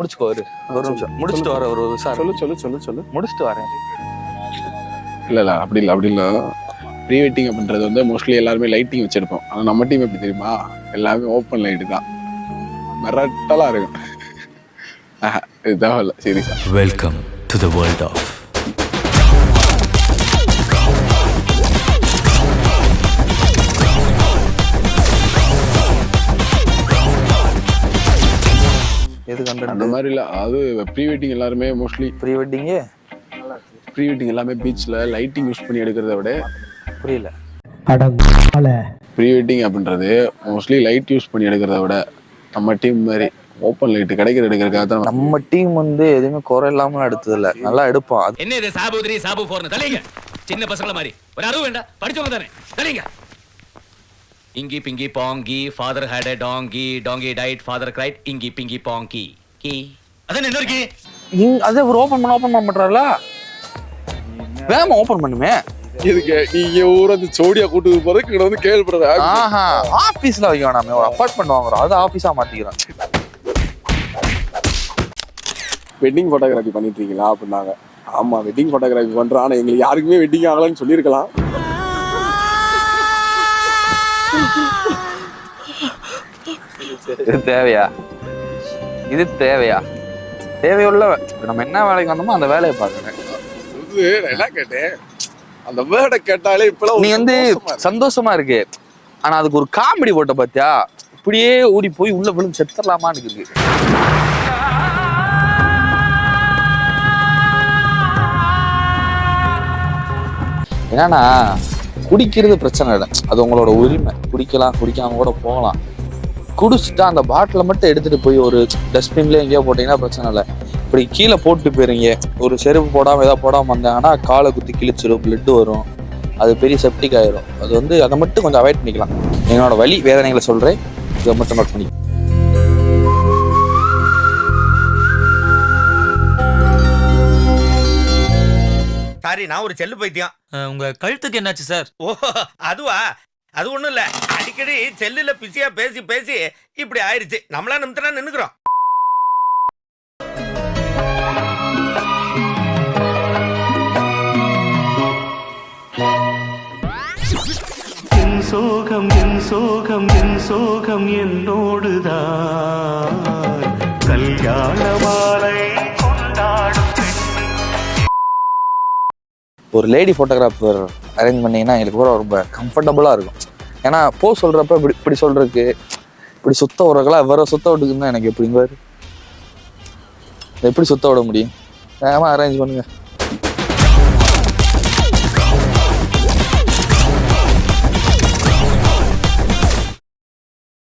முடிச்சுக்கோ ஒரு ஒரு நிமிஷம். முடிச்சுட்டு வர ஒரு சார். சொல்லு சொல்லு சொல்லு சொல்லு. முடிச்சுட்டு வரேன். இல்ல இல்ல அப்படி இல்ல அப்படி இல்ல. ப்ரீ வெட்டிங் அப்படின்றது வந்து மோஸ்ட்லி எல்லாருமே லைட்டிங் வச்சிருப்போம். ஆனா நம்ம டீம் எப்படி தெரியுமா? எல்லாமே ஓப்பன் லைட் தான். மிரட்டலா இருக்கும். ஆஹா, இது தேவையில்ல சீரியஸா Welcome to the world of எது அந்த கண்டென்ட் மாதிரி இல்ல அது ப்ரீ வெட்டிங் எல்லாருமே mostly pre wedding pre wedding எல்லாமே பீச்ல லைட்டிங் யூஸ் பண்ணி எடுக்கிறத விட புரியல. ப்ரீ வெட்டிங் அப்படின்றது மோஸ்ட்லி லைட் யூஸ் பண்ணி எடுக்கிறத விட நம்ம டீம் மாதிரி ஓப்பன் லைட் கிடைக்கிற எடுக்கிறதுக்காக தான் நம்ம டீம் வந்து எதுவுமே குறை இல்லாம எடுத்தது இல்ல நல்லா எடுப்போம். என்ன இது சாபு த்ரீ சாபு போர்னு? தலைங்க. சின்ன பசங்கள மாதிரி. ஒரு அறிவு வேண்டாம் படிச்சவங்க தானே. தலைங்க. Inky pinky ponky father had a donkey donkey died father cried inky pinky ponky கி அதான் என்ன இருக்கு இங்க- அதே ஒரு ஓபன் பண்ண ஓபன் பண்ண மாட்டாரல? வேகமா ஓபன் பண்ணுமே. இதுக்கு நீங்க ஊர் வந்து சோடியா கூட்டு போறதுக்கு இங்க வந்து கேள்விப்படுறது ஆஹா ஆபீஸ்ல வைக்க ஒரு அப்பார்ட்மெண்ட் வாங்குறோம். அது ஆபீஸா மாத்திக்கிறோம். வெட்டிங் ஃபோட்டோகிராஃபி பண்ணிட்டு இருக்கீங்களா? அப்படின்னாங்க. ஆமா வெட்டிங் ஃபோட்டோகிராஃபி பண்றோம். ஆனா எங்களுக்கு யாருக்குமே வெட்டிங் ஆகலன்னு சொல்லியிருக்கலாம். இது தேவையா? இது தேவையா? தேவையுள்ள நம்ம என்ன வேலைக்கு வந்தோமோ அந்த வேலையை நான் என்ன கேட்டேன்? அந்த வேர்டை கேட்டாலே இப்பெல்லாம் நீ வந்து சந்தோஷமா இருக்கு. சந்தோஷமா இருக்கு. ஆனா அதுக்கு ஒரு காமெடி போட்ட பாத்தியா? இப்படியே ஓடி போய் உள்ள விழுந்து செத்துடலாமான்னு இருக்கு. என்னன்னா குடிக்கிறது பிரச்சனை இல்லை. அது உங்களோட உரிமை. குடிக்கலாம் குடிக்காம கூட போகலாம். குடிச்சிட்டா அந்த பாட்டிலை மட்டும் எடுத்துட்டு போய் ஒரு டஸ்ட்பின்ல எங்கேயோ போட்டீங்கன்னா பிரச்சனை இல்லை. இப்படி கீழே போட்டு போயிருங்க. ஒரு செருப்பு போடாம ஏதாவது போடாம வந்தாங்கன்னா காலை குத்தி கிழிச்சிரும் பிளட் வரும். அது பெரிய செப்டிக் ஆயிரும். அது வந்து அதை மட்டும் கொஞ்சம் அவாய்ட் பண்ணிக்கலாம். என்னோட வலி வேதனைகளை சொல்றேன். இதை மட்டும் நோட் பண்ணி. சாரி நான் ஒரு செல்லு பைத்தியம். உங்க கழுத்துக்கு என்னாச்சு சார்? ஓ அதுவா? அது ஒண்ணும் இல்ல. அடிக்கடி செல்லுல பிஸியா பேசி பேசி இப்படி ஆயிருச்சு. நம்மளா நிமித்தனா நின்னுக்கிறோம். என் சோகம் என் சோகம் என் சோகம் என்னோடுதான். கல்யாண மாலை கொண்டாடும் ஒரு லேடி ஃபோட்டோகிராஃபர் அரேஞ்ச் பண்ணீங்கன்னா எங்களுக்கு கூட ரொம்ப கம்ஃபர்டபுளாக இருக்கும். ஏன்னா போ சொல்றப்ப இப்படி இப்படி சொல்றதுக்கு இப்படி சுத்த விடுறக்கெல்லாம் வேற சுத்த விட்டுக்குன்னா எனக்கு எப்படிங்க எப்படி சுத்த விட முடியும்? வேகமாக அரேஞ்ச் பண்ணுங்க.